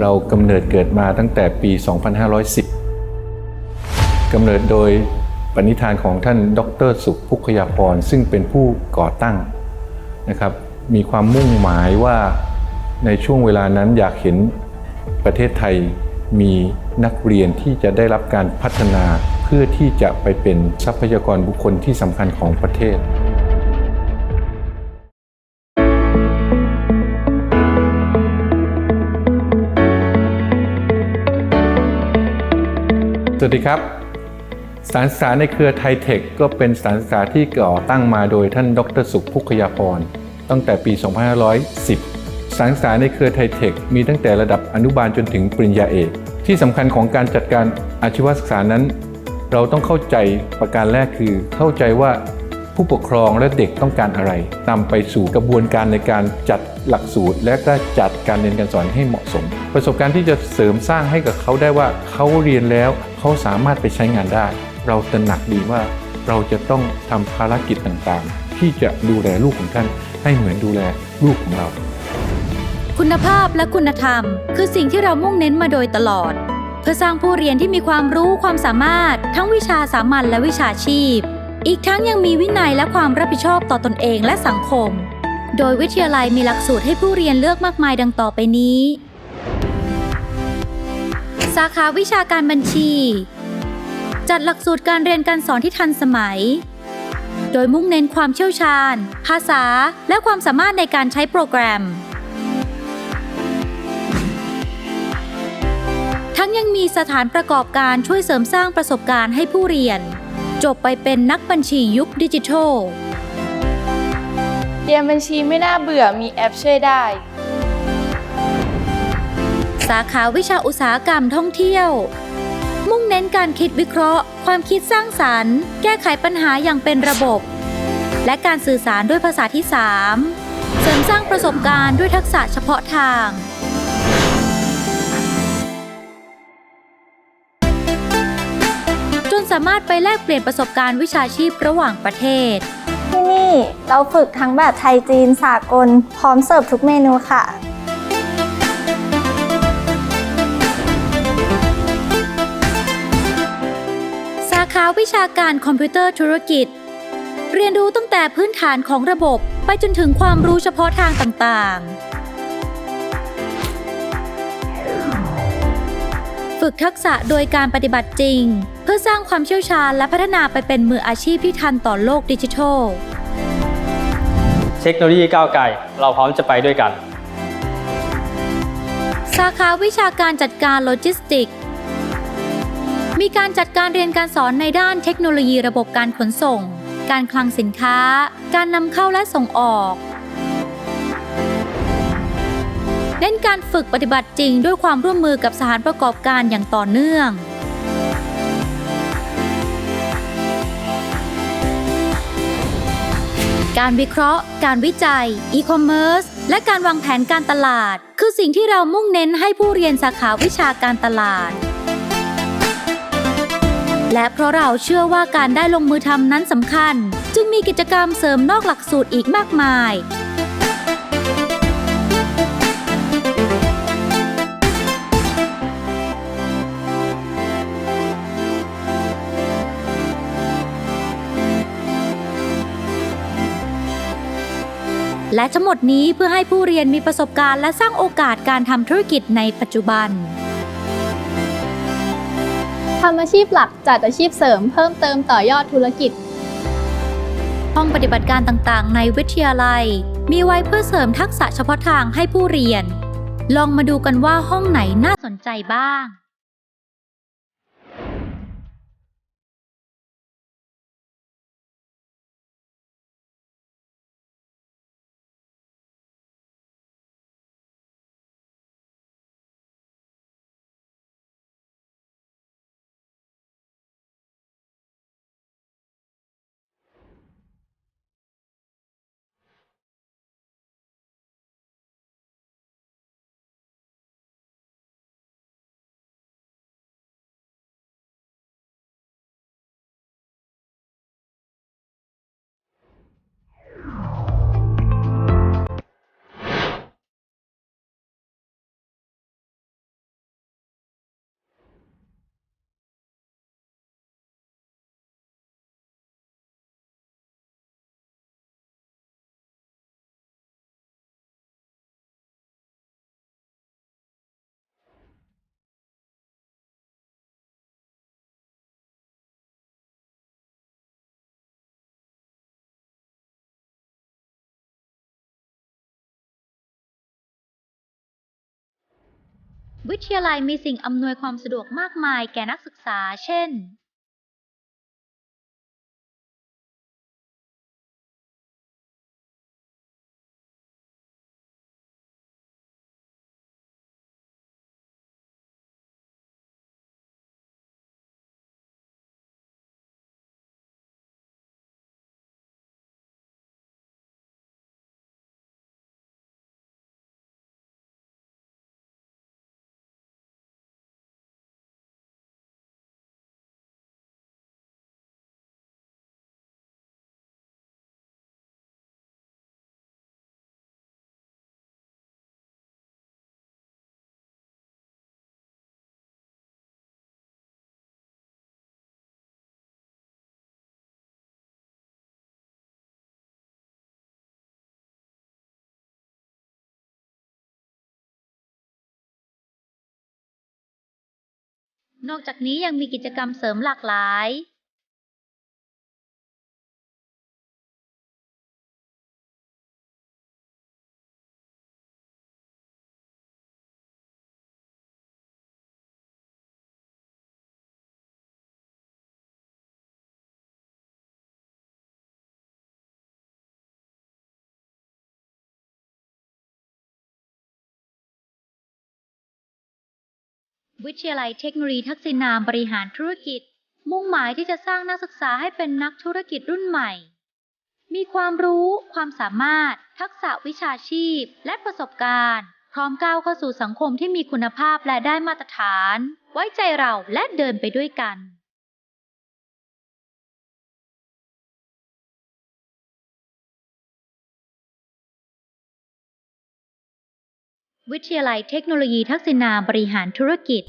เรากำเนิดเกิดมาตั้งแต่ปี 2510 กำเนิดโดยปณิธานของท่านดรสุขพุกยาพรซึ่งเป็นผู้ก่อตั้งนะครับ มีความมุ่งหมายว่าในช่วงเวลานั้นอยากเห็นประเทศไทยมีนักเรียนที่จะได้รับการพัฒนาเพื่อที่จะไปเป็นทรัพยากรบุคคลที่สำคัญของประเทศ สวัสดีครับ สารศึกษาในเครือไทเทคก็เป็นสารศึกษาที่ก่อตั้งมาโดยท่านดรสุขพุกยาพรตั้งแต่ปี 2510 สารศึกษาในเครือไทเทคมีตั้งแต่ระดับอนุบาลจนถึงปริญญาเอก ที่สำคัญของการจัดการอาชีวศึกษานั้น เราต้องเข้าใจประการแรกคือเข้าใจว่า ผู้ปกครองและเด็กต้องการอะไรนำไปสู่กระบวนการในการจัดหลักสูตร และก็จัดการเรียนการสอนให้เหมาะสม ประสบการณ์ที่จะเสริมสร้างให้กับเขาได้ว่าเขาเรียนแล้วเขาสามารถไปใช้งานได้ เราตระหนักดีว่าเราจะต้องทำภารกิจต่างๆ ที่จะดูแลลูกของท่านให้เหมือนดูแลลูกของเรา คุณภาพและคุณธรรม คือสิ่งที่เรามุ่งเน้นมาโดยตลอด เพื่อสร้างผู้เรียนที่มีความรู้ความสามารถ ทั้งวิชาสามัญและวิชาชีพ อีกทั้งยังมีวินัยและความรับผิดชอบต่อตนเองและสังคม โดยวิทยาลัยมีหลักสูตรให้ผู้เรียนเลือกมากมายดังต่อไปนี้ สาขาวิชาการบัญชี จัดหลักสูตรการเรียนการสอนที่ทันสมัย โดยมุ่งเน้นความเชี่ยวชาญ ภาษา และความสามารถในการใช้โปรแกรม ทั้งยังมีสถานประกอบการช่วยเสริมสร้างประสบการณ์ให้ผู้เรียน จบไปเป็นนักบัญชียุคดิจิทัล เรียนบัญชีไม่น่าเบื่อมีแอปช่วยได้ สาขาวิชาอุตสาหกรรมท่องเที่ยว มุ่งเน้นการคิดวิเคราะห์ ความคิดสร้างสรรค์ แก้ไขปัญหาอย่างเป็นระบบ และการสื่อสารด้วยภาษาที่ 3 เสริมสร้างประสบการณ์ด้วยทักษะเฉพาะทางามารถไปแลกเปลี่ยนประสบการณ์วิชาชีพระหว่างประเทศ ที่นี่เราฝึกทั้งแบบไทยจีนสากล พร้อมเสิร์ฟทุกเมนูค่ะ สาขาวิชาการคอมพิวเตอร์ธุรกิจ เรียนรู้ตั้งแต่พื้นฐานของระบบไปจนถึงความรู้เฉพาะทางต่างๆ ฝึกทักษะโดยการปฏิบัติจริง เพื่อสร้างความเชี่ยวชาญและพัฒนาไปเป็นมืออาชีพที่ทันต่อโลกดิจิทัล เทคโนโลยีก้าวไกลเราพร้อมจะไปด้วยกัน สาขาวิชาการจัดการโลจิสติกส์มีการจัดการเรียนการสอนในด้านเทคโนโลยีระบบการขนส่ง การคลังสินค้า การนำเข้าและส่งออก เน้นการฝึกปฏิบัติจริงด้วยความร่วมมือกับสถานประกอบการอย่างต่อเนื่องการวิเคราะห์ การวิจัย อีคอมเมิร์ซ และการวางแผนการตลาด คือสิ่งที่เรามุ่งเน้นให้ผู้เรียนสาขาวิชาการตลาด และเพราะเราเชื่อว่าการได้ลงมือทำนั้นสำคัญ จึงมีกิจกรรมเสริมนอกหลักสูตรอีกมากมาย และทั้งหมดนี้เพื่อให้ผู้เรียนมีประสบการณ์และสร้างโอกาสการทำธุรกิจในปัจจุบันทำอาชีพหลักจัดอาชีพเสริมเพิ่มเติมต่อยอดธุรกิจ ห้องปฏิบัติการต่างๆ ในวิทยาลัย มีไว้เพื่อเสริมทักษะเฉพาะทางให้ผู้เรียน ลองมาดูกันว่าห้องไหนน่าสนใจบ้าง วิทยาลัยมีสิ่งอำนวยความสะดวกมากมายแก่นักศึกษา เช่น นอกจากนี้ยังมีกิจกรรมเสริมหลากหลาย วิทยาลัยเทคโนโลยีทักษิณามบริหารธุรกิจ มุ่งหมายที่จะสร้างนักศึกษาให้เป็นนักธุรกิจรุ่นใหม่ มีความรู้ ความสามารถ ทักษะวิชาชีพ และประสบการณ์ พร้อมก้าวเข้าสู่สังคมที่มีคุณภาพและได้มาตรฐาน ไว้ใจเราและเดินไปด้วยกัน วิทยาลัยเทคโนโลยีทักษิณาบริหารธุรกิจ